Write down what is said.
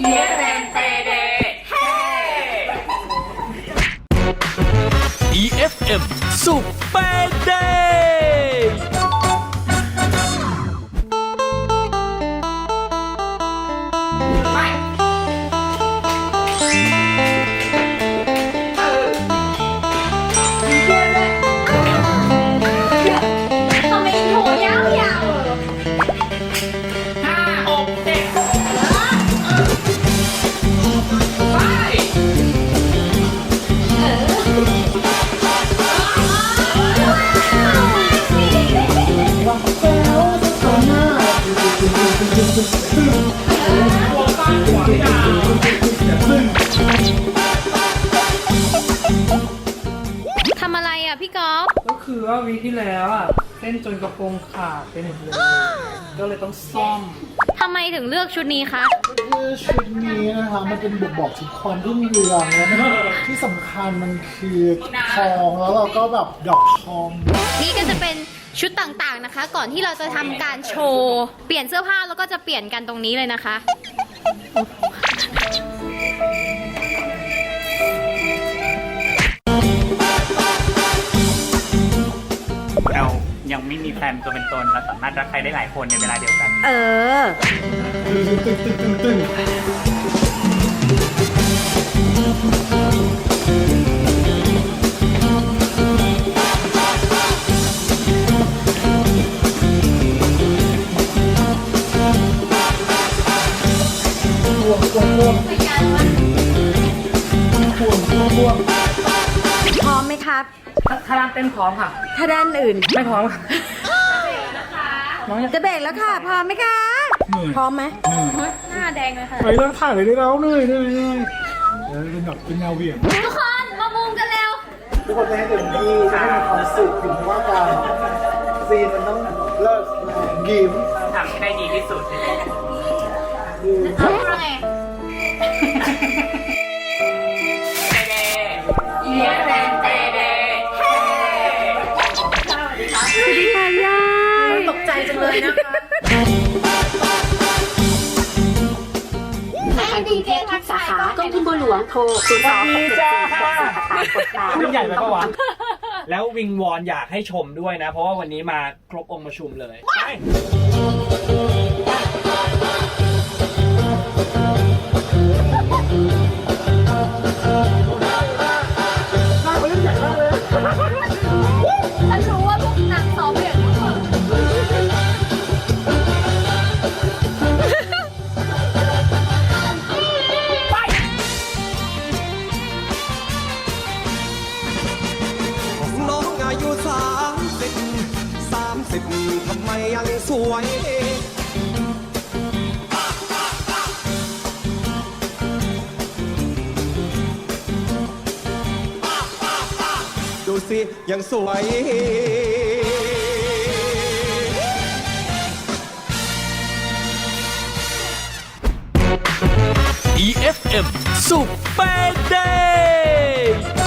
เย้แมนเปเดเฮ้ EFM สุปเปอร์ดย์ ทำอะไรอะพี่ก๊อฟก็คือว่าวีคที่แล้วอะเต้นจนกระโปรงขาดไปหมดเลย ก็เลยต้องซ่อม ทำไมถึงเลือกชุดนี้คะ คือชุดนี้นะคะมันเป็นบุกบอกถึงความรุ่งเรืองแล้วที่สำคัญมันคือทองแล้วเราก็แบบดอกทอง นี่ก็จะเป็น ชุดต่างๆนะคะ ก่อนที่เราจะทำการโชว์เปลี่ยนเสื้อผ้าแล้วก็จะเปลี่ยนกันตรงนี้เลยนะคะ เรายังไม่มีแฟนตัวเป็นตนเราสามารถรักใครได้หลายคนในเวลาเดียวกัน เออ พร้อมไหมครับถ้าด้านเต้นพร้อมค่ะ ถ้าด้านอื่น ไม่พร้อมค่ะน้องอยากจะเบรกแล้วค่ะ พร้อมไหมคะ พร้อมไหมหน้าแดงเลยค่ะไปเริ่มถ่ายเลยได้แล้วเหนื่อยเหนื่อยเหนื่อยเออเป็นแบบเป็นแนวเหวี่ยงทุกคนมามุงกันเร็วทุกคนจะให้เต็มที่จะให้มีความสุขถึงว่าการซีนมันต้องเลิศยิ้มทำให้ได้ดีที่สุดเอาไง เลยนะคะธนาคารกรุงเทพทุกสาขากองทุนบัวหลวงโทร0 2 6 7 4 2 4 8 8รุ่นใหญ่ไปปะวะแล้ววิงวอนอยากให้ชมด้วยนะ เพราะว่าวันนี้มาครบองค์ประชุมเลยไป ทำไมยังสวย ดูสิ ยังสวย EFM Super Day